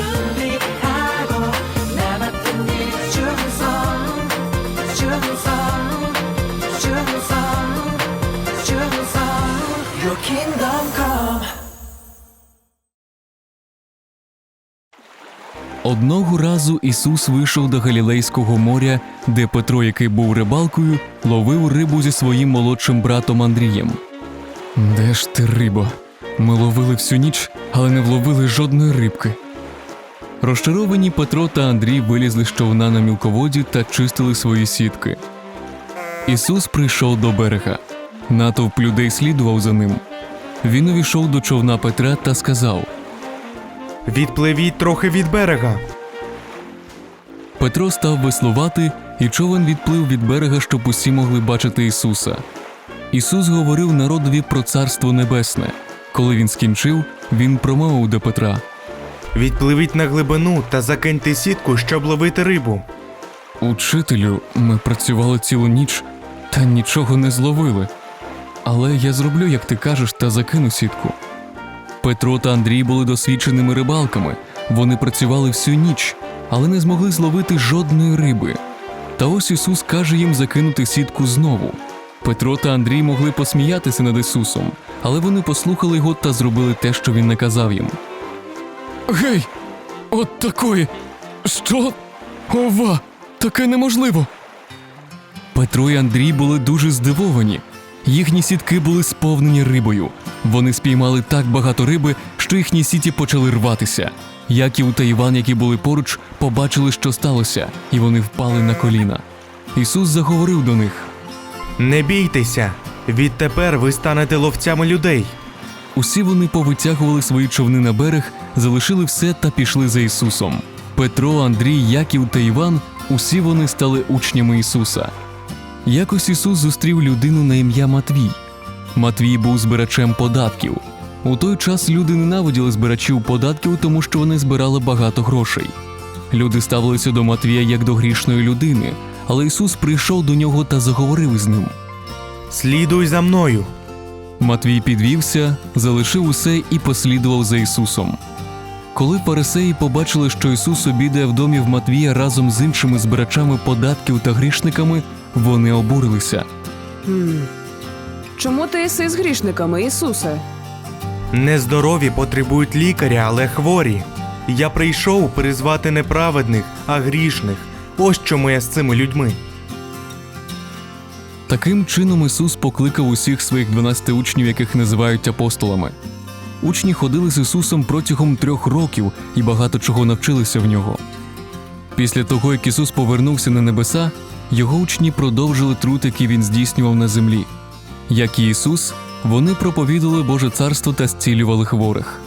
준비하고 남았던 일 충성 충성 충성 충성 Your kingdom come Одного разу Ісус вийшов до Галілейського моря, де Петро, який був рибалкою, ловив рибу зі своїм молодшим братом Андрієм. Де ж ти риба? Ми ловили всю ніч, але не вловили жодної рибки. Розчаровані Петро та Андрій вилізли з човна на мілководі та чистили свої сітки. Ісус прийшов до берега. Натовп людей слідував за ним. Він увійшов до човна Петра та сказав: Відпливіть трохи від берега. Петро став веслувати, і човен відплив від берега, щоб усі могли бачити Ісуса. Ісус говорив народові про Царство Небесне. Коли він скінчив, він промовив до Петра: Відпливіть на глибину та закиньте сітку, щоб ловити рибу. Учителю, ми працювали цілу ніч та нічого не зловили. Але я зроблю, як ти кажеш, та закину сітку. Петро та Андрій були досвідченими рибалками. Вони працювали всю ніч, але не змогли зловити жодної риби. Та ось Ісус каже їм закинути сітку знову. Петро та Андрій могли посміятися над Ісусом, але вони послухали його та зробили те, що він наказав їм. Гей, от такої. Що? Ова, таке неможливо. Петро і Андрій були дуже здивовані. Їхні сітки були сповнені рибою. Вони спіймали так багато риби, що їхні сіті почали рватися. Яків та Іван, які були поруч, побачили, що сталося, і вони впали на коліна. Ісус заговорив до них. Не бійтеся. Відтепер ви станете ловцями людей. Усі вони повитягували свої човни на берег, залишили все та пішли за Ісусом. Петро, Андрій, Яків та Іван усі вони стали учнями Ісуса. Якось Ісус зустрів людину на ім'я Матвій. Матвій був збирачем податків. У той час люди ненавиділи збирачів податків, тому що вони збирали багато грошей. Люди ставилися до Матвія як до грішної людини, але Ісус прийшов до нього та заговорив із ним. Слідуй за мною. Матвій підвівся, залишив усе і послідував за Ісусом. Коли фарисеї побачили, що Ісус обідає в домі в Матвія разом з іншими збирачами податків та грішниками, вони обурилися. Чому ти єси з грішниками, Ісусе? Нездорові потребують лікаря, але хворі. Я прийшов призвати не праведних, а грішних. Ось чому я з цими людьми. Таким чином Ісус покликав усіх своїх 12 учнів, яких називають апостолами. Учні ходили з Ісусом протягом трьох років і багато чого навчилися в нього. Після того, як Ісус повернувся на небеса, його учні продовжили труд, який він здійснював на землі. Як і Ісус, вони проповідували Боже царство та зцілювали хворих.